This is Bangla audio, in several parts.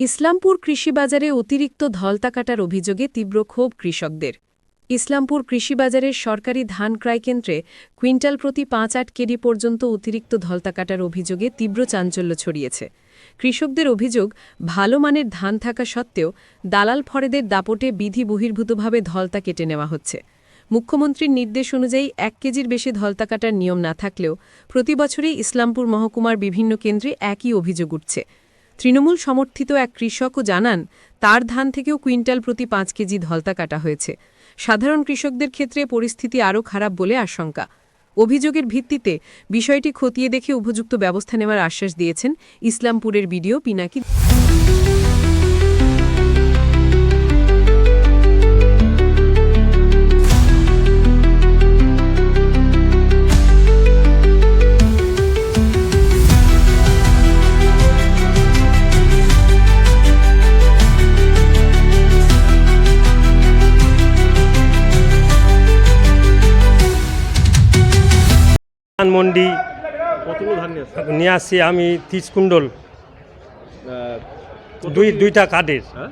ইসলামপুর কৃষিবাজারে অতিরিক্ত ধলতা কাটার অভিযোগে তীব্র ক্ষোভ কৃষকদের। ইসলামপুর কৃষিবাজারের সরকারি ধান ক্রয় কেন্দ্রে কুইন্টাল প্রতি পাঁচ আট কেডি পর্যন্ত অতিরিক্ত ধলতা কাটার অভিযোগে তীব্র চাঞ্চল্য ছড়িয়েছে। কৃষকদের অভিযোগ, ভালো মানের ধান থাকা সত্ত্বেও দালাল ফরেদের দাপটে বিধি বহির্ভূতভাবে ধলতা কেটে নেওয়া হচ্ছে। মুখ্যমন্ত্রীর নির্দেশ অনুযায়ী এক কেজির বেশি ধলতা কাটার নিয়ম না থাকলেও প্রতি বছরই ইসলামপুর মহকুমার বিভিন্ন কেন্দ্রে একই অভিযোগ উঠছে। তৃণমূল সমর্থিত এক কৃষকও জানান, তার ধান থেকেও কুইন্টাল প্রতি পাঁচ কেজি ধলতা কাটা হয়েছে। সাধারণ কৃষকদের ক্ষেত্রে পরিস্থিতি আরও খারাপ বলে আশঙ্কা। অভিযোগের ভিত্তিতে বিষয়টি খতিয়ে দেখে উপযুক্ত ব্যবস্থা নেওয়ার আশ্বাস দিয়েছেন ইসলামপুরের বিডিও পিনাকি। কতগুলো ধান নিয়ে নিয়ে আসছি আমি তিরিশ কুণ্ডল দুই দুইটা কাঠের। হ্যাঁ?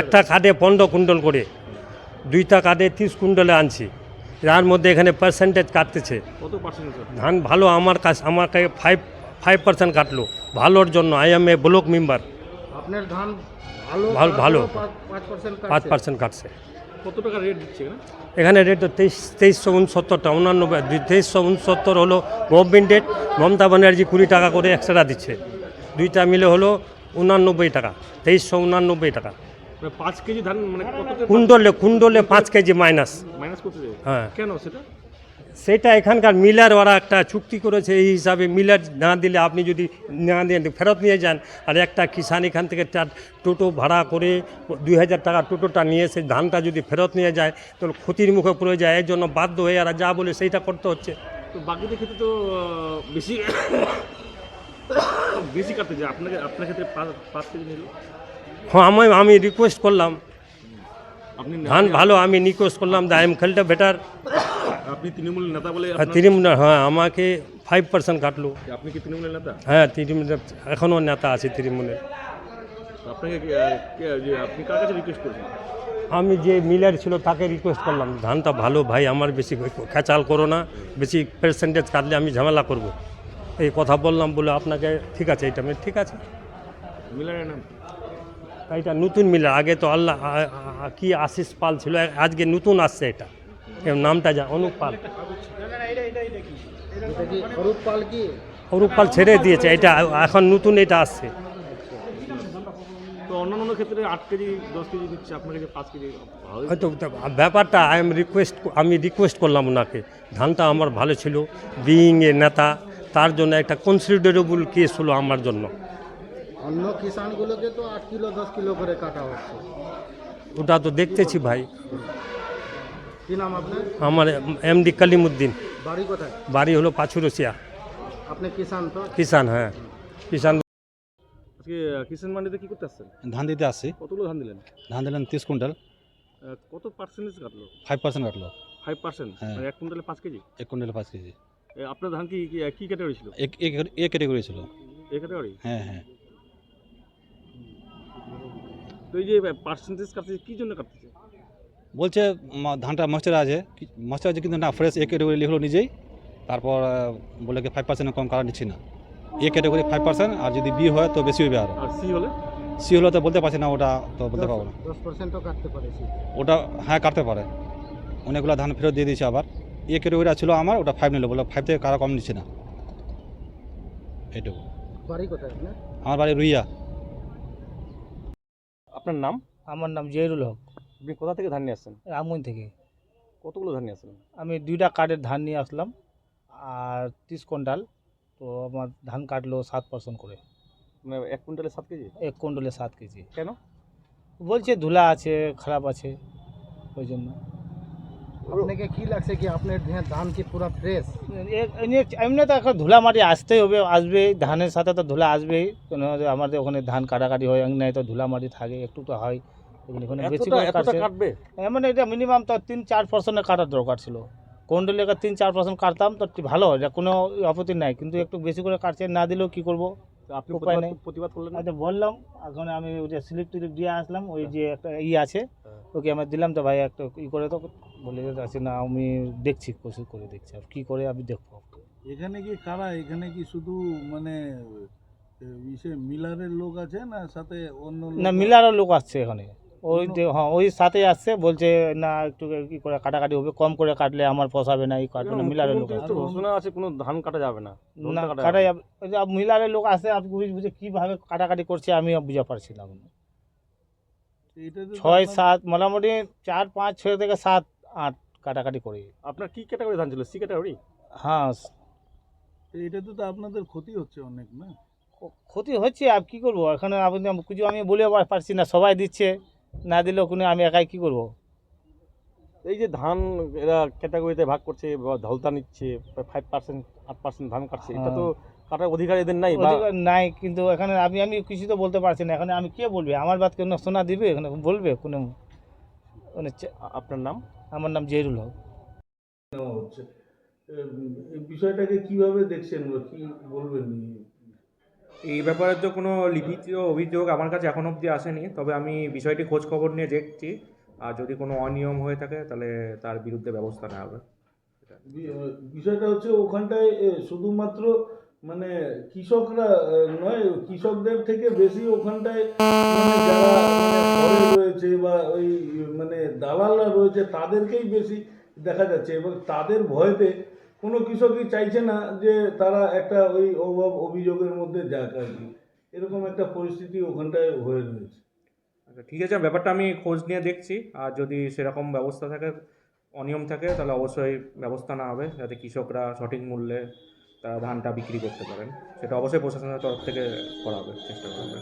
একটা কাঠে পনেরো কুণ্ডল করে। দুইটা কাঠে তিরিশ কুণ্ডলে আনছি। যার মধ্যে এখানে পার্সেন্টেজ কাটতেছে। ধান ভালো আমার কাছে আমার কাছে ফাইভ ফাইভ পার্সেন্ট কাটলো। ভালোর জন্য। I am a block member আপনার ধান ভালো ভালো- পাঁচ পার্সেন্ট কাটছে। কত টাকা রেট দিচ্ছে এখানে? রেট তো তেইশ তেইশশো উনসত্তরটা উনানব্বই। তেইশশো উনসত্তর হলো গভর্নমেন্ট রেট মমতা ব্যানার্জি কুড়ি টাকা করে এক্সট্রা দিচ্ছে। দুইটা মিলে হলো উনানব্বই টাকা তেইশশো উনানব্বই টাকা। মানে পাঁচ কেজি ধান মানে কুণ্ডলে কুণ্ডলে পাঁচ কেজি মাইনাস মাইনাস করতে হ্যাঁ। কেন সেটা? সেটা এখানকার মিলার ওরা একটা চুক্তি করেছে এই হিসাবে মিলার না দিলে আপনি যদি না দিয়ে ফেরত নিয়ে যান। আর একটা কিষান এখান থেকে তার টোটো ভাড়া করে দুই হাজার টাকা টোটোটা নিয়ে এসে ধানটা যদি ফেরত নিয়ে যায় তাহলে ক্ষতির মুখে পড়ে যায়। এর জন্য বাধ্য হয়ে আর যা বলে সেইটা করতে হচ্ছে। তো বাকিদের ক্ষেত্রে তো বেশি বেশি কাটতে যায় আপনাকে আপনার ক্ষেত্রে পাঁচ কেজি নিল? হ্যাঁ আমি আমি রিকোয়েস্ট করলাম। আপনি ধান ভালো আমি রিকোয়েস্ট করলাম দা এম খেলটা বেটার আপনি তৃণমূল নেতা বলে আপনার- তৃণমূল হ্যাঁ আমাকে ফাইভ পার্সেন্ট কাটলো। আপনি কি তৃণমূলের নেতা? হ্যাঁ তৃণমূল এখনও নেতা আছে তৃণমূলের। আপনাকে আপনি কার কাছে রিকোয়েস্ট করেছেন? আমি যে মিলার ছিল তাকে রিকোয়েস্ট করলাম ধানটা ভালো ভাই আমার বেশি খেচাল করো না বেশি পার্সেন্টেজ কাটলে আমি ঝামেলা করব। এই কথা বললাম বলে আপনাকে ঠিক আছে এটা আমি ঠিক আছে। মিলারের নাম? এটা নতুন মিলার আগে তো আল্লাহ কি আশিস পাল ছিল আজকে নতুন আসছে এটা। এর নামটা যা অনুপ পাল। অরূপ পাল কি অরূপ পাল ছেড়ে দিয়েছে এটা এখন নতুন এটা আসছে। অন্যান্য ক্ষেত্রে আট কেজি দশ কেজি দিচ্ছে আপনার কাছে পাঁচ কেজি হয়তো ব্যাপারটা আই এম রিকোয়েস্ট আমি রিকোয়েস্ট করলাম ওনাকে। ধানটা আমার ভালো ছিল বিইং এ নেতা তার জন্য একটা কনসিডারেবল কেস হলো আমার জন্য। অন্য কিষানগুলোকে তো আট কিলো দশ কিলো করে কাটা হচ্ছে। ওটা তো দেখতেছি ভাই। কি নাম আপনার? আমার এমডি কালিমুদ্দিন। বাড়ি কোথায়? বাড়ি হলো পাছুরসিয়া আপনি কিষান তো? কিষান হ্যাঁ। কিষান আজকে কিষান মান্ডিতে কি করতে আসছেন? ধান দিতে আসছি। কতগুলো ধান দিলেন? ধান দিলাম তিরিশ কুইন্টাল। কত পার্সেন্টেজ কাটলো? ফাইভ পার্সেন্ট কাটলো। ফাইভ পার্সেন্ট হ্যাঁ। মানে এক কুইন্টালে পাঁচ কেজি? এক কুইন্টাল পাঁচ কেজি। আপনার ধান কি কি- ক্যাটাগরি ছিল? এক এক এ ক্যাটেগরি ছিল। এই ক্যাটাগরি হ্যাঁ হ্যাঁ। তো এই যে পার্সেন্টেজ কাটছে কি জন্য কাটতেছে? বলছে ধানটা ময়েশ্চার আছে। ময়েশ্চার আছে কিন্তু না ফ্রেশ এ ক্যাটেগরি লিখলো নিজেই। তারপর বলে কি ফাইভ পার্সেন্ট কম কাটা নিচ্ছি না। এ ক্যাটেগরি ফাইভ পার্সেন্ট আর যদি বি হয় তো বেশি হবে আর। সি হলে? সি হলে তো বলতে পারছি না ওটা তো বলতে পারব না। দশ পার্সেন্টও কাটতে পারে ওটা হ্যাঁ কাটতে পারে। অনেকগুলো ধান ফেরত দিয়ে দিয়েছে আবার। এ ক্যাটেগরিটা ছিল আমার ওটা ফাইভ নিল বলে ফাইভ থেকে কারা কম নিচ্ছে না। বাড়ি কোথায় আমার বাড়ি রুইয়া। আপনার নাম? আমার নাম জহিরুল হক। আপনি কোথা থেকে ধান নিয়ে আসছেন? রামগঞ্জ থেকে। কতগুলো ধান নিয়ে আসছেন আমি দুইটা কার্ডের ধান নিয়ে আসলাম আর তিরিশ কুইন্টাল। তো আমার ধান কাটলো সাত পার্সেন্ট করে। মানে এক কুইন্টালে সাত কেজি? এক কুইন্টালে সাত কেজি। কেন? বলছে ধুলা আছে খারাপ আছে ওই জন্য। আপনাকে কি লাগছে কি আপনার ধান- কি পুরো ফ্রেশ এমনি- এমনি তো এখন ধুলা মাটি আসতেই হবে আসবেই ধানের সাথে তো ধুলা আসবেই। কেন আমাদের ওখানে ধান কাটাকাটি হয় নাই তো ধুলা মাটি থাকে একটু তো হয়। এখানে এখানে বেশি করে কাটবে? হ্যাঁ, মানে এটা মিনিমাম তো তিন চার পার্সেন্টের কাটার দরকার ছিল। কোনডলে তিন চার পার্সেন্ট কাটতাম তো ভালো এটা কোনো আপত্তি নাই। কিন্তু একটু বেশি করে কাটছে না দিলেও কী করব? তো আপনি উপায় নেই। প্রতিবাদ করলেন আচ্ছা বললাম এখন আমি ওই যে স্লিপ টিলিপ দিয়ে আসলাম ওই যে একটা ই আছে হ্যাঁ। ওকে আমার দিলাম তো ভাই একটা ই করে তো বলে আছে না আমি দেখছি কোশিশ করে দেখছি আর কী করে আমি দেখব। এখানে কি কারা? এখানে কি শুধু মানে মিলারের লোক আছে না সাথে অন্য না আছে? মিলারও লোক আসছে এখানে। ওই যে হ্যাঁ ওই সাথে আসছে বলছে না একটু কি করে কাটাকাটি হবে কম করে কাটলে আমার পোষাবে না এই কাটবে না মিলারের লোক ঘোষণা আছে কোনো ধান কাটা যাবে না না কাটা যাবে। যাবে ওই যে মিলারের লোক আসে আপনি বুঝে বুঝে কীভাবে কাটাকাটি করছে আমি বুঝতে পারছি না এখন। তো ছয় সাত মোটামুটি চার পাঁচ ছয় থেকে সাত আট কাটাকাটি করি। আপনার কি ক্যাটাগরি ধান ছিল? সি ক্যাটাগরি হ্যাঁ এটাতে তো আপনাদের ক্ষতি হচ্ছে অনেক না? ক্ষতি হচ্ছে আর কি করব? এখানে আপনি কিছু আমি বলে পারছি না সবাই দিচ্ছে। না দিলেও কোনো আমি একাই কি করব? এই যে ধান এরা ক্যাটাগরিতে ভাগ করছে বা ধলতা নিচ্ছে ফাইভ পার্সেন্ট আট পার্সেন্ট ধান কাটছে এটা তো কাটার অধিকার এদের নাই নাই কিন্তু এখানে আমি আমি কিছু তো বলতে পারছি না এখানে আমি কে বলবে? আমার বাদ কোনো শোনা দিবে এখানে বলবে কোনো? মানে আপনার নাম? আমার নাম জহিরুল হক। হচ্ছে বিষয়টাকে কীভাবে দেখছেন কি বলবেন? এই ব্যাপারে তো কোনো লিখিত অভিযোগ আমার কাছে এখন অবধি আসেনি, তবে আমি বিষয়টি খোঁজ খবর নিয়ে দেখছি। আর যদি কোনো অনিয়ম হয়ে থাকে, তাহলে তার বিরুদ্ধে ব্যবস্থা নেওয়া হবে। বিষয়টা হচ্ছে ওখানটায় শুধুমাত্র মানে কৃষকরা নয়, কৃষকদের থেকে বেশি ওখানটায় মানে যারা মানে রয়েছে বা ওই মানে দালালরা রয়েছে, তাদেরকেই বেশি দেখা যাচ্ছে। এবং তাদের ভয়তে কোনো কৃষকই চাইছে না যে তারা একটা ওই অভাব অভিযোগের মধ্যে যাক আর কি। এরকম একটা পরিস্থিতি ওখানটায় হয়ে রয়েছে। আচ্ছা ঠিক আছে, ব্যাপারটা আমি খোঁজ নিয়ে দেখছি। আর যদি সেরকম ব্যবস্থা থাকে, অনিয়ম থাকে, তাহলে অবশ্যই ব্যবস্থা না হবে, যাতে কৃষকরা সঠিক মূল্যে তারা ধানটা বিক্রি করতে পারেন। সেটা অবশ্যই প্রশাসনের তরফ থেকে করা হবে, চেষ্টা করা হবে।